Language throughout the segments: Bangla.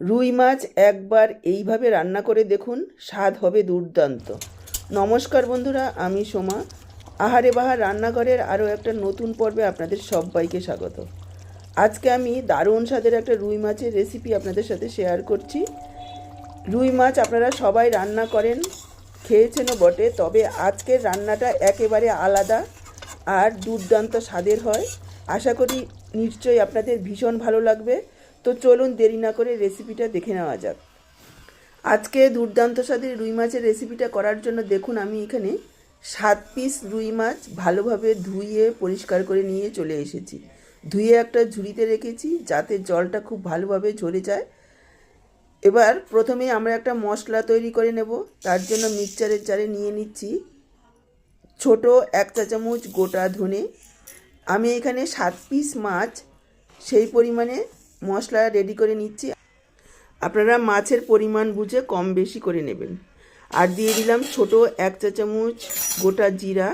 রুই মাছ একবার এইভাবে রান্না করে দেখুন, স্বাদ হবে দুর্দান্ত। নমস্কার বন্ধুরা, আমি সোমা। আহারে বাহার রান্নাঘরের আরও একটা নতুন পর্বে আপনাদের সবাইকে স্বাগত। আজকে আমি দারুণ স্বাদের একটা রুই মাছের রেসিপি আপনাদের সাথে শেয়ার করছি। রুই মাছ আপনারা সবাই রান্না করেন খেয়েছেনও বটে, তবে আজকের রান্নাটা একেবারে আলাদা আর দুর্দান্ত স্বাদের হয়। আশা করি নিশ্চয়ই আপনাদের ভীষণ ভালো লাগবে। তো চলুন দেরি না করে রেসিপিটা দেখে নেওয়া যাক। আজকে দুর্দান্ত স্বাদের রুই মাছের রেসিপিটা করার জন্য দেখুন আমি এখানে সাত পিস রুই মাছ ভালোভাবে ধুয়ে পরিষ্কার করে নিয়ে চলে এসেছি। ধুয়ে একটা ঝুড়িতে রেখেছি যাতে জলটা খুব ভালোভাবে ঝরে যায়। এবার প্রথমে আমরা একটা মশলা তৈরি করে নেব। তার জন্য মিক্সচারের জারে নিয়ে নিচ্ছি ছোট এক চা চামচ গোটা ধনে। আমি এখানে সাত পিস মাছ সেই পরিমাণে মশলা রেডি করে নিচ্ছি। আপনারা মাছের পরিমাণ বুঝে কম বেশি করে নেবেন। আর দিয়ে দিলাম ছোট এক চা চামচ গোটা জিরা।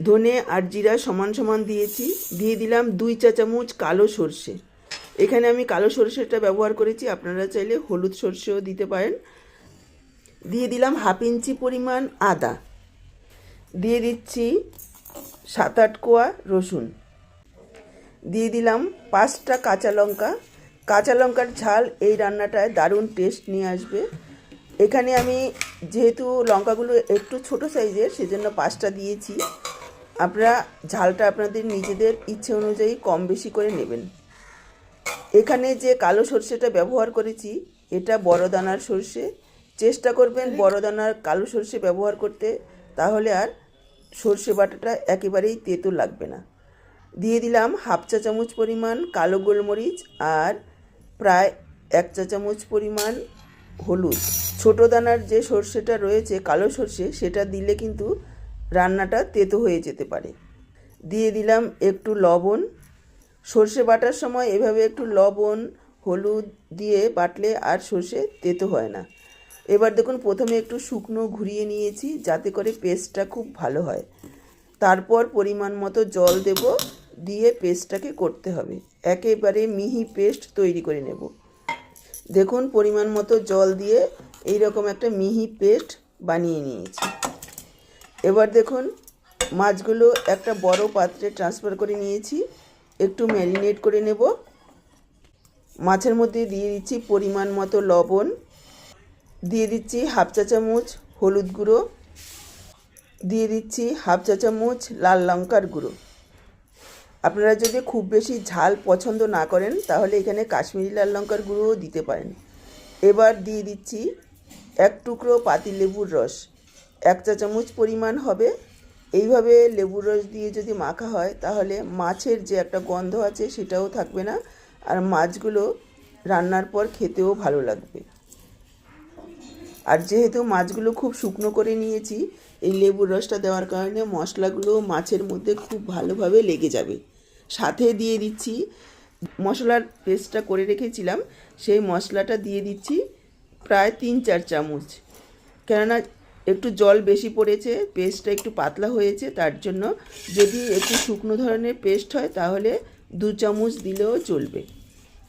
ধনে আর জিরা সমান সমান দিয়েছি। দিয়ে দিলাম দুই চা চামচ কালো সর্ষে। এখানে আমি কালো সর্ষেটা ব্যবহার করেছি। আপনারা চাইলে হলুদ সর্ষেও দিতে পারেন। দিয়ে দিলাম হাফ ইঞ্চি পরিমাণ আদা। দিয়ে দিচ্ছি সাত আট কোয়া রসুন। দিয়ে দিলাম পাঁচটা কাঁচা লঙ্কা। কাঁচা লঙ্কার ঝাল এই রান্নাটায় দারুণ টেস্ট নিয়ে আসবে। এখানে আমি যেহেতু লঙ্কাগুলো একটু ছোট সাইজের, সেজন্য পাঁচটা দিয়েছি। আপনারা ঝালটা আপনাদের নিজেদের ইচ্ছে অনুযায়ী কম বেশি করে নেবেন। এখানে যে কালো সর্ষেটা ব্যবহার করেছি, এটা বড় দানার সর্ষে। চেষ্টা করবেন বড় দানার কালো সর্ষে ব্যবহার করতে, তাহলে আর সর্ষে বাটাটা একেবারেই তেতো লাগবে না। দিয়ে দিলাম হাফ চা চামচ পরিমাণ কালো গোলমরিচ আর প্রায় এক চা চামচ পরিমাণ হলুদ। ছোটো দানার যে সর্ষেটা রয়েছে, কালো সর্ষে, সেটা দিলে কিন্তু রান্নাটা তেতো হয়ে যেতে পারে। দিয়ে দিলাম একটু লবণ। সর্ষে বাটার সময় এভাবে একটু লবণ, হলুদ দিয়ে বাটলে আর সর্ষে তেতো হয় না। এবার দেখুন, প্রথমে একটু শুকনো ঘুরিয়ে নিয়েছি যাতে করে পেস্টটা খুব ভালো হয়। তারপর পরিমাণ মতো জল দেব। দিয়ে পেস্টটাকে করতে হবে। একেবারে মিহি পেস্ট তৈরি করে নেব। দেখুন, পরিমাণ মতো জল দিয়ে এই রকম একটা মিহি পেস্ট বানিয়ে নিয়েছি। এবার দেখুন, মাছগুলো একটা বড় পাত্রে ট্রান্সফার করে নিয়েছি। একটু ম্যারিনেট করে নেব। মাছের মধ্যে দিয়ে দিচ্ছি পরিমাণ মতো লবণ। দিয়ে দিচ্ছি হাফ চা চামচ হলুদ গুঁড়ো। দিয়ে দিচ্ছি হাফ চা চামচ লাল লঙ্কার গুঁড়ো। আপনারা যদি খুব বেশি ঝাল পছন্দ না করেন, তাহলে এখানে কাশ্মীরি লাল লঙ্কার গুঁড়োও দিতে পারেন। এবার দিয়ে দিচ্ছি এক টুকরো পাতি লেবুর রস। এক চা চামচ পরিমাণ হবে। এইভাবে লেবুর রস দিয়ে যদি মাখা হয়, তাহলে মাছের যে একটা গন্ধ আছে, সেটাও থাকবে না। আর মাছগুলো রান্নার পর খেতেও ভালো লাগবে। আর যেহেতু মাছগুলো খুব শুকনো করে নিয়েছি, এই লেবুর রসটা দেওয়ার কারণে মশলাগুলো মাছের মধ্যে খুব ভালোভাবে লেগে যাবে। সাথে দিয়ে দিচ্ছি। মশলার পেস্টটা করে রেখেছিলাম, সেই মশলাটা দিয়ে দিচ্ছি প্রায় তিন চার চামচ। কেননা একটু জল বেশি পড়েছে পেস্টটা একটু পাতলা হয়েছে, তার জন্য যদি একটু শুকনো ধরনের পেস্ট হয়, তাহলে দু চামচ দিলেও চলবে।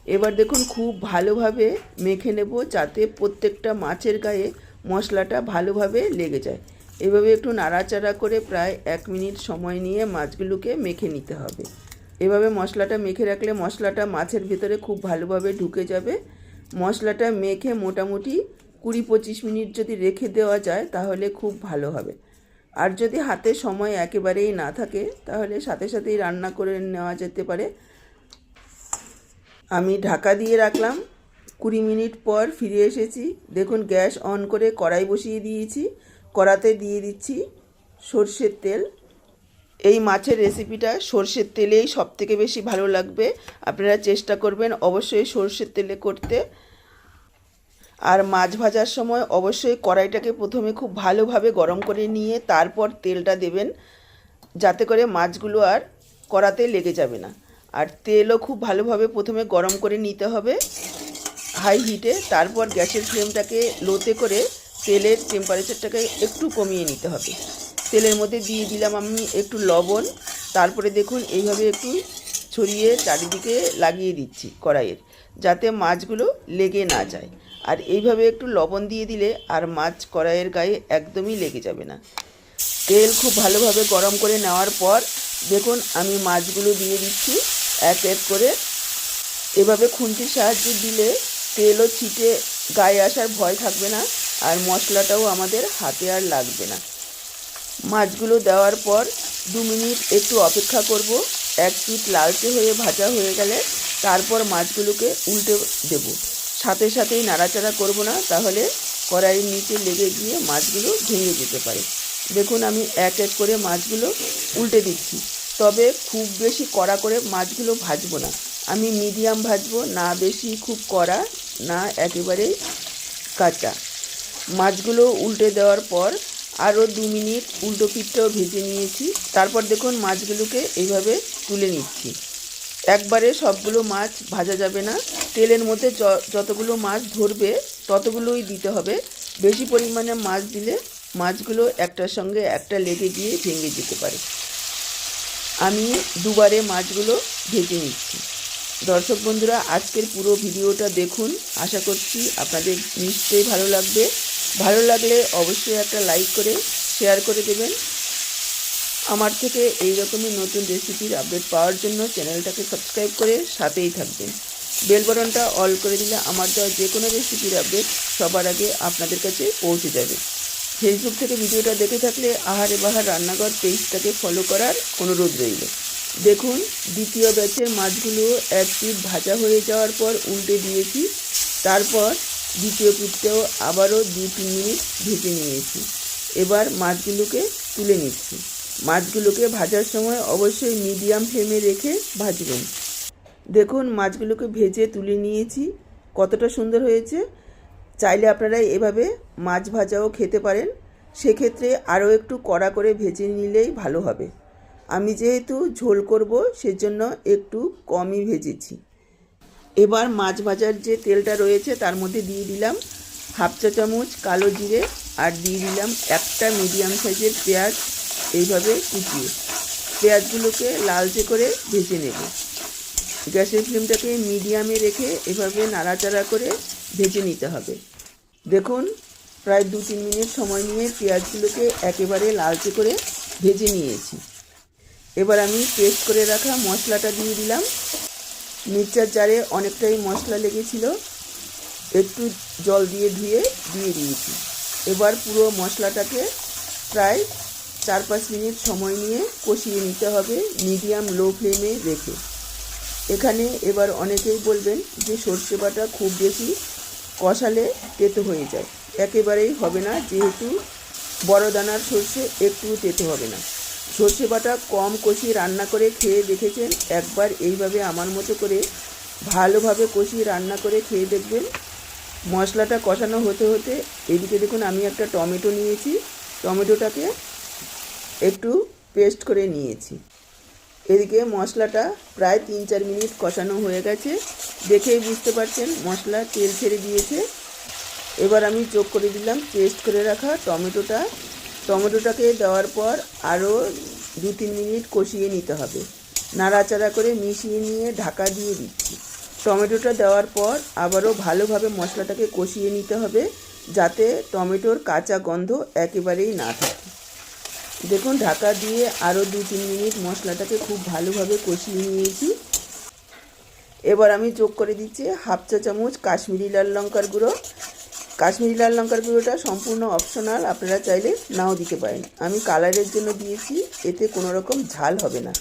এবার দেখুন, খুব ভালোভাবে মেখে নেব যাতে প্রত্যেকটা মাছের গায়ে মশলাটা ভালোভাবে লেগে যায়। এভাবে একটু নাড়াচাড়া করে প্রায় এক মিনিট সময় নিয়ে মাছগুলোকে মেখে নিতে হবে। এভাবে মশলাটা মেখে রাখলে মশলাটা মাছের ভেতরে খুব ভালোভাবে ঢুকে যাবে। মশলাটা মেখে মোটামুটি কুড়ি পঁচিশ মিনিট যদি রেখে দেওয়া যায়, তাহলে খুব ভালো হবে। আর যদি হাতে সময় একেবারেই না থাকে, তাহলে সাথে সাথেই রান্না করে নেওয়া যেতে পারে। আমি ঢাকা দিয়ে রাখলাম। কুড়ি মিনিট পর ফিরে এসেছি। দেখুন, গ্যাস অন করে কড়াই বসিয়ে দিয়েছি। কড়াতে দিয়ে দিচ্ছি সর্ষের তেল। এই মাছের রেসিপিটা সর্ষের তেলেই সব থেকে বেশি ভালো লাগবে। আপনারা চেষ্টা করবেন অবশ্যই সর্ষের তেলে করতে। আর মাছ ভাজার সময় অবশ্যই কড়াইটাকে প্রথমে খুব ভালোভাবে গরম করে নিয়ে তারপর তেলটা দেবেন, যাতে করে মাছগুলো আর কড়াতে লেগে যাবে না। আর তেলও খুব ভালোভাবে প্রথমে গরম করে নিতে হবে হাই হিটে তারপর গ্যাসের ফ্লেমটাকে লোতে করে তেলের টেম্পারেচারটাকে একটু কমিয়ে নিতে হবে। তেলের মধ্যে দিয়ে দিলাম আমি একটু লবণ। তারপরে দেখুন, এইভাবে একটু ছড়িয়ে চারিদিকে লাগিয়ে দিচ্ছি কড়াইয়ের, যাতে মাছগুলো লেগে না যায়। আর এইভাবে একটু লবণ দিয়ে দিলে আর মাছ কড়াইয়ের গায়ে একদমই লেগে যাবে না। তেল খুব ভালোভাবে গরম করে নেওয়ার পর দেখুন, আমি মাছগুলো দিয়ে দিচ্ছি এক এক করে। এভাবে খুন্তির সাহায্যে দিলে তেলও ছিটে, গায়ে আসার ভয় থাকবে না। আর মশলাটাও আমাদের হাতে আর লাগবে না। মাছগুলো দেওয়ার পর দু মিনিট একটু অপেক্ষা করব। এক পিঠ লালচে হয়ে ভাজা হয়ে গেলে তারপর মাছগুলোকে উল্টে দেব। সাথে সাথেই নাড়াচাড়া করব না, তাহলে কড়াইয়ের নিচে লেগে গিয়ে মাছগুলো ভেঙে যেতে পারে। দেখুন, আমি এক এক করে মাছগুলো উল্টে দিচ্ছি। তবে খুব বেশি কড়া করে মাছগুলো ভাজবো না। আমি মিডিয়াম ভাজবো, না বেশি খুব কড়া, না একেবারেই কাঁচা। মাছগুলো উল্টে দেওয়ার পর আরও দু মিনিট উল্টো পিঠটাও ভেজে নিয়েছি। তারপর দেখুন মাছগুলোকে এইভাবে তুলে নিচ্ছি। একবারে সবগুলো মাছ ভাজা যাবে না। তেলের মধ্যে যতগুলো মাছ ধরবে, ততগুলোই দিতে হবে। বেশি পরিমাণে মাছ দিলে মাছগুলো একটার সঙ্গে একটা লেগে গিয়ে ভেঙে যেতে পারে। আমি দুবারে মাছগুলো ভেজে নিচ্ছি। দর্শক বন্ধুরা, আজকের পুরো ভিডিওটা দেখুন। আশা করছি আপনাদের নিশ্চয়ই ভালো লাগবে। ভালো লাগলে অবশ্যই একটা লাইক করে শেয়ার করে দেবেন। আমার থেকে এই রকমই নতুন রেসিপির আপডেট পাওয়ার জন্য চ্যানেলটাকে সাবস্ক্রাইব করে সাথেই থাকবেন। বেল বাটনটা অল করে দিলে আমার দেওয়া যে কোনো রেসিপির আপডেট সবার আগে আপনাদের কাছে পৌঁছে যাবে। ফেসবুক থেকে ভিডিওটা দেখে থাকলে আহারে বাহার রান্নাঘর পেজটাকে ফলো করার অনুরোধ রইল। দেখুন, দ্বিতীয় ব্যাচের মাছগুলো এক ভাজা হয়ে যাওয়ার পর উল্টে দিয়েছি। তারপর দ্বিতীয় পিঠটাও আবারও দু তিন মিনিট ভেজে নিয়েছি। এবার মাছগুলোকে তুলে নিচ্ছি। মাছগুলোকে ভাজার সময় অবশ্যই মিডিয়াম ফ্লেমে রেখে ভাজবেন। দেখুন, মাছগুলোকে ভেজে তুলে নিয়েছি। কতটা সুন্দর হয়েছে। চাইলে আপনারা এভাবে মাছ ভাজাও খেতে পারেন। সেক্ষেত্রে আরও একটু কড়া করে ভেজে নিলেই ভালো হবে। আমি যেহেতু ঝোল করব, সেজন্য একটু কমই ভেজেছি। এবার মাছ ভাজার যে তেলটা রয়েছে তার মধ্যে দিয়ে দিলাম হাফ চা চামচ কালো জিরে আর দিয়ে দিলাম একটা মিডিয়াম সাইজের পেঁয়াজ, এইভাবে কুচিয়ে। পেঁয়াজগুলোকে লালচে করে ভেজে নেব। গ্যাসের ফ্লেমটাকে মিডিয়ামে রেখে এভাবে নাড়াচাড়া করে ভেজে নিতে হবে। দেখুন, প্রায় দু তিন মিনিট সময় নিয়ে পেঁয়াজগুলোকে একেবারে লালচে করে ভেজে নিয়েছি। এবার আমি পেস্ট করে রাখা মশলাটা দিয়ে দিলাম। মিক্সচার জারে অনেকটাই মশলা লেগেছিল, একটু জল দিয়ে ধুয়ে দিয়ে দিয়েছি এবার পুরো মশলাটাকে প্রায় চার পাঁচ মিনিট সময় নিয়ে কষিয়ে নিতে হবে মিডিয়াম লো ফ্লেমে রেখে। এখানে এবার অনেকেই বলবেন যে সর্ষে বাটা খুব বেশি কষালে তেতো হয়ে যায়। একেবারেই হবে না, যেহেতু বড় দানার সর্ষে একটু তেতো হবে না। সর্ষে বাটা কম কষিয়ে রান্না করে খেয়ে দেখেছেন? একবার এইভাবে আমার মতো করে ভালোভাবে কষিয়ে রান্না করে খেয়ে দেখবেন। মশলাটা কষানো হতে হতে এদিকে দেখুন আমি একটা টমেটো নিয়েছি। টমেটোটাকে একটু পেস্ট করে নিয়েছি। এদিকে মশলাটা প্রায় তিন চার মিনিট কষানো হয়ে গেছে। দেখেই বুঝতে পারছেন মশলা তেল ছেড়ে দিয়েছে। এবার আমি যোগ করে দিলাম, পেস্ট করে রাখা টমেটোটা। টমেটোটাকে দেওয়ার পর আরও দু তিন মিনিট কষিয়ে নিতে হবে। নাড়াচাড়া করে মিশিয়ে নিয়ে ঢাকা দিয়ে দিচ্ছি। টমেটোটা দেওয়ার পর আবারও ভালোভাবে মশলাটাকে কষিয়ে নিতে হবে যাতে টমেটোর কাঁচা গন্ধ একেবারেই না থাকে। দেখুন, ঢাকা দিয়ে আরও দু তিন মিনিট মশলাটাকে খুব ভালোভাবে কষিয়ে নিয়েছি। এবার আমি যোগ করে দিচ্ছি হাফ চা চামচ কাশ্মীরি লাল লঙ্কার গুঁড়ো কাশ্মীরি লাল লঙ্কার গুঁড়োটা সম্পূর্ণ অপশনাল আপনারা চাইলে নাও দিতে পারেন। আমি কালারের জন্য দিয়েছি, এতে কোনো রকম ঝাল হবে না।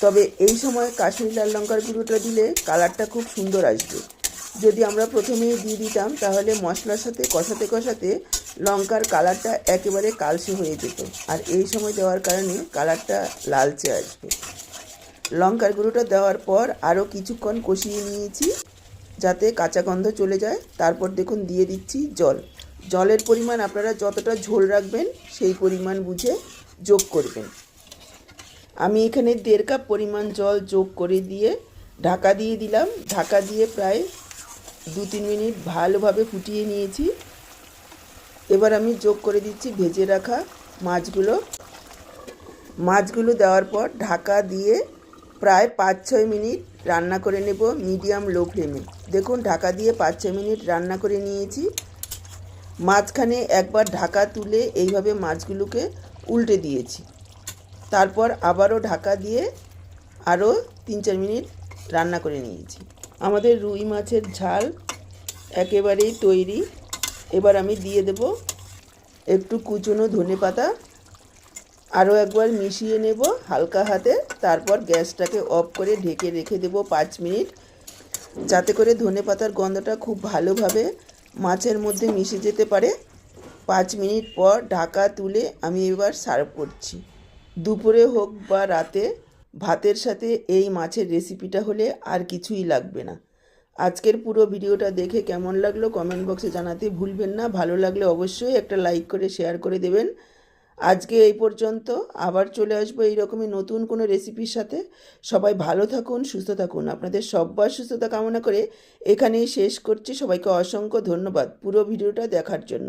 তবে এই সময় কাশ্মীরি লাল লঙ্কার গুঁড়োটা দিলে কালারটা খুব সুন্দর আসবে। যদি আমরা প্রথমেই দিয়ে দিতাম, তাহলে মশলার সাথে কষাতে কষাতে লঙ্কার কালারটা একেবারে কালসে হয়ে যেত। আর এই সময় দেওয়ার কারণে কালারটা লালচে আসবে। লঙ্কার গুঁড়োটা দেওয়ার পর আরও কিছুক্ষণ কষিয়ে নিয়েছি। যাতে কাঁচা গন্ধ চলে যায়। তারপর দেখুন, দিয়ে দিচ্ছি জল। জলের পরিমাণ আপনারা যতটা ঝোল রাখবেন, সেই পরিমাণ বুঝে যোগ করবেন। আমি এখানে দেড় কাপ পরিমাণ জল যোগ করে দিয়ে ঢাকা দিয়ে দিলাম। ঢাকা দিয়ে প্রায় দু তিন মিনিট ভালোভাবে ফুটিয়ে নিয়েছি। এবার আমি যোগ করে দিচ্ছি ভেজে রাখা মাছগুলো। মাছগুলো দেওয়ার পর ঢাকা দিয়ে প্রায় পাঁচ ছয় মিনিট রান্না করে নেব মিডিয়াম লো ফ্লেমে। দেখুন, ঢাকা দিয়ে পাঁচ ছয় মিনিট রান্না করে নিয়েছি। মাঝখানে একবার ঢাকা তুলে এইভাবে মাছগুলোকে উল্টে দিয়েছি। তারপর আবারও ঢাকা দিয়ে আরও তিন চার মিনিট রান্না করে নিয়েছি। আমাদের রুই মাছের ঝাল একেবারেই তৈরি। এবার আমি দিয়ে দেব একটু কুচনো ধনে পাতা আরও একবার মিশিয়ে নেব হালকা হাতে। তারপর গ্যাসটাকে অফ করে ঢেকে রেখে দেব পাঁচ মিনিট। যাতে করে ধনে পাতার গন্ধটা খুব ভালোভাবে মাছের মধ্যে মিশে যেতে পারে। পাঁচ মিনিট পর ঢাকা তুলে আমি এবার সার্ভ করছি। দুপুরে হোক বা রাতে, ভাতের সাথে এই মাছের রেসিপিটা হলে আর কিছুই লাগবে না। আজকের পুরো ভিডিওটা দেখে কেমন লাগল কমেন্ট বক্সে জানাতে ভুলবেন না। ভালো লাগলে অবশ্যই একটা লাইক করে, শেয়ার করে দেবেন। আজকে এই পর্যন্ত আবার চলে আসব এইরকমই নতুন কোনো রেসিপির সাথে। সবাই ভালো থাকুন, সুস্থ থাকুন। আপনাদের সব্বার সুস্থতা কামনা করে এখানেই শেষ করছি। সবাইকে অসংখ্য ধন্যবাদ পুরো ভিডিওটা দেখার জন্য।